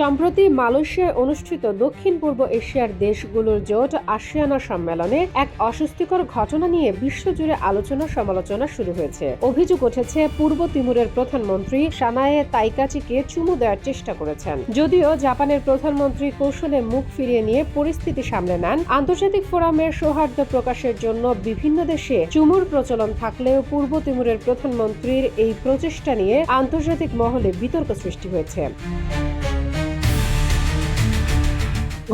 সম্প্রতি মালয়েশিয়ায় অনুষ্ঠিত দক্ষিণ পূর্ব এশিয়ার দেশগুলোর জোট আসিয়ানা সম্মেলনে এক অস্বস্তিকর ঘটনা নিয়ে বিশ্বজুড়ে আলোচনা সমালোচনা শুরু হয়েছে। অভিযোগ উঠেছে, পূর্ব তিমুরের প্রধানমন্ত্রী সানায়ে তাইকাচিকে চুমু দেওয়ার চেষ্টা করেছেন। যদিও জাপানের প্রধানমন্ত্রী কৌশলে মুখ ফিরিয়ে নিয়ে পরিস্থিতি সামলে নেন, আন্তর্জাতিক ফোরামের সৌহার্দ্য প্রকাশের জন্য বিভিন্ন দেশে চুমুর প্রচলন থাকলেও পূর্ব তিমুরের প্রধানমন্ত্রীর এই প্রচেষ্টা নিয়ে আন্তর্জাতিক মহলে বিতর্ক সৃষ্টি হয়েছে।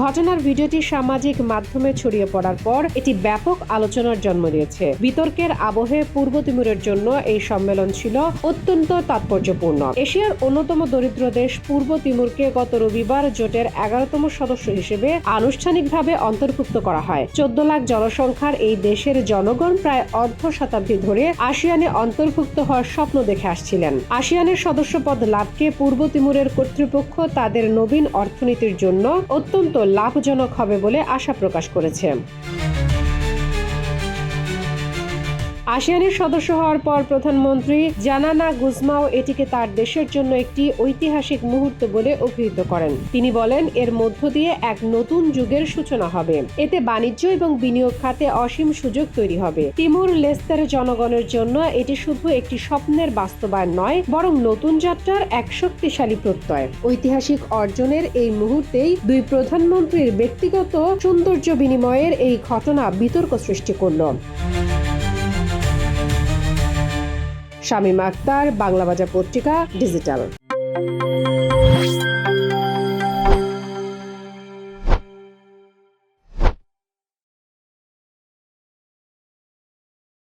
ঘটনার ভিডিওটি সামাজিক মাধ্যমে ছড়িয়ে পড়ার পর এটি ব্যাপক আলোচনার জন্ম দিয়েছে। বিতর্কের আবহে পূর্ব তিমুরের জন্য এই সম্মেলন ছিল অত্যন্ত তাৎপর্যপূর্ণ। এশিয়ার অন্যতম দরিদ্র দেশ পূর্ব তিমুরকে গত রবিবার জোটের এগারোতম সদস্য হিসেবে আনুষ্ঠানিকভাবে অন্তর্ভুক্ত করা হয়। চোদ্দ লাখ জনসংখ্যার এই দেশের জনগণ প্রায় অর্ধ শতাব্দী ধরে আসিয়ানে অন্তর্ভুক্ত হওয়ার স্বপ্ন দেখে আসছিলেন। আসিয়ানের সদস্যপদ লাভকে পূর্ব তিমুরের কর্তৃপক্ষ তাদের নবীন অর্থনীতির জন্য অত্যন্ত লাভজনক হবে বলে আশা প্রকাশ করেছে। আসিয়ানের সদস্য হওয়ার পর প্রধানমন্ত্রী জানানা গুজমাও এটিকে তার দেশের জন্য একটি ঐতিহাসিক মুহূর্ত বলে অভিহিত করেন। তিনি বলেন, এর মধ্য দিয়ে এক নতুন যুগের সূচনা হবে। এতে বাণিজ্য এবং বিনিয়োগ খাতে অসীম সুযোগ তৈরি হবে। তিমুর লেস্তার জনগণের জন্য এটি শুধু একটি স্বপ্নের বাস্তবায়ন নয়, বরং নতুন যাত্রার এক শক্তিশালী প্রত্যয়। ঐতিহাসিক অর্জনের এই মুহূর্তেই দুই প্রধানমন্ত্রীর ব্যক্তিগত সৌন্দর্য বিনিময়ের এই ঘটনা বিতর্ক সৃষ্টি করল। শামীম আক্তার বাংলা বাজার পত্রিকা ডিজিটাল।